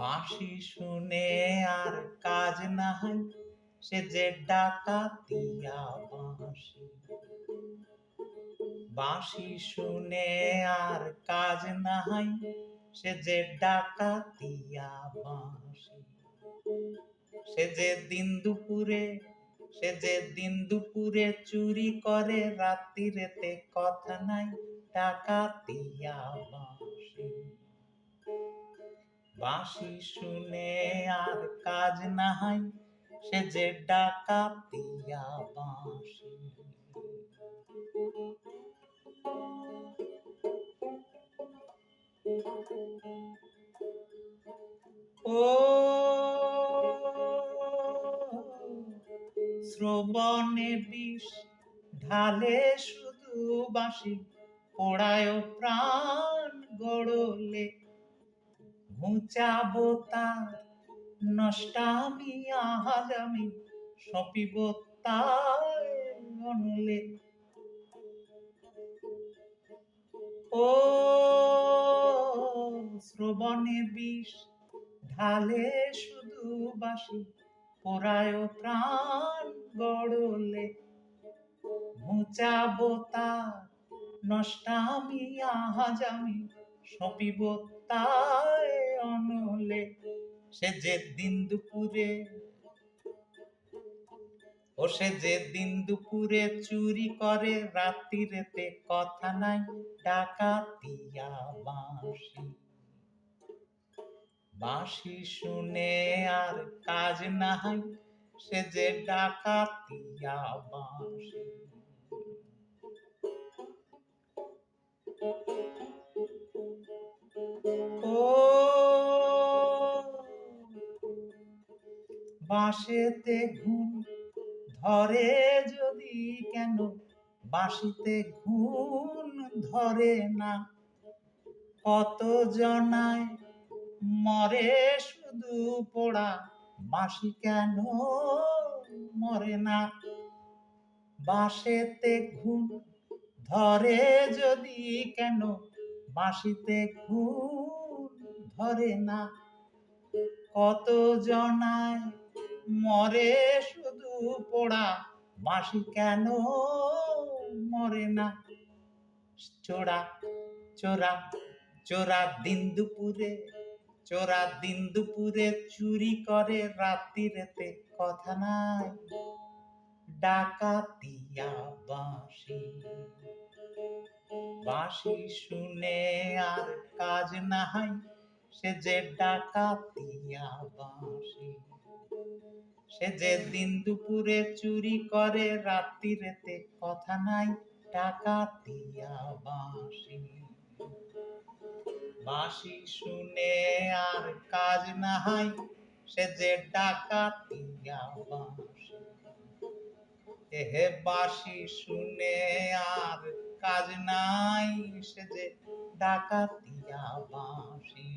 বাঁশি শুনে আর কাজ নাই, সে যে ডাকাতিয়া বাঁশি বাঁশি শুনে আর কাজ নাই, সে যে ডাকাতিয়া বাঁশি সে যে দিন দুপুরে, সে যে দিন দুপুরে চুরি করে রাত্রিরেতে কথা নাই ডাকাতিয়া বাঁশি বাঁশি শুনে আর কাজ নাই, সে যে ডাকাতিয়া বাঁশি। ও শ্রবণে বিষ ঢালে শুধু বাঁশি পোড়ায় প্রাণ। ঘুচাবো তার নষ্টামি আহাজ আমি সপিব তার ও শ্রবণে বিষ ঢালে শুধু বাসি পোড়ায় প্রাণ গড়লে। ঘুচাবো তার নষ্টামি আহাজ আমি সপিব তাই অনলে সে যে দিন দুপুরে, ও সে যে দিন দুপুরে চুরি করে রাত্রিরেতে কথা নাই ডাকাতিয়া বাঁশি বাঁশি শুনে আর কাজ নাই, সে যে ডাকাতিয়া বাঁশি বাঁশেতে ঘুম, ধরে যদি কেন? বাঁশিতে ঘুম ধরে না। কত জনায় মরে শুধু পোড়া, বাঁশি কেন মরে না? বাঁশেতে ঘুম, ধরে যদি কেন? বাঁশিতে ঘুম ধরে না। কত জনায় মরে শুধু পোড়া, বাঁশি কেন মরে না? চোরা চোরা চোরা দিন দুপুরে, চোরা দিন দুপুরে চুরি করে রাত্রিরেতে কথা নাই। ডাকাতিয়া বাঁশি বাঁশি শুনে আর কাজ নাই, সে যে ডাকাতিয়া বাঁশি সে যে দিন দুপুরে চুরি করে রাত্রিরেতে কথা নাই ডাকাতিয়া বাঁশি। বাঁশি শুনে আর কাজ নাই, সে যে ডাকাতিয়া বাঁশি। এহে বাঁশি শুনে আর কাজ নাই, সে যে ডাকাতিয়া বাঁশি।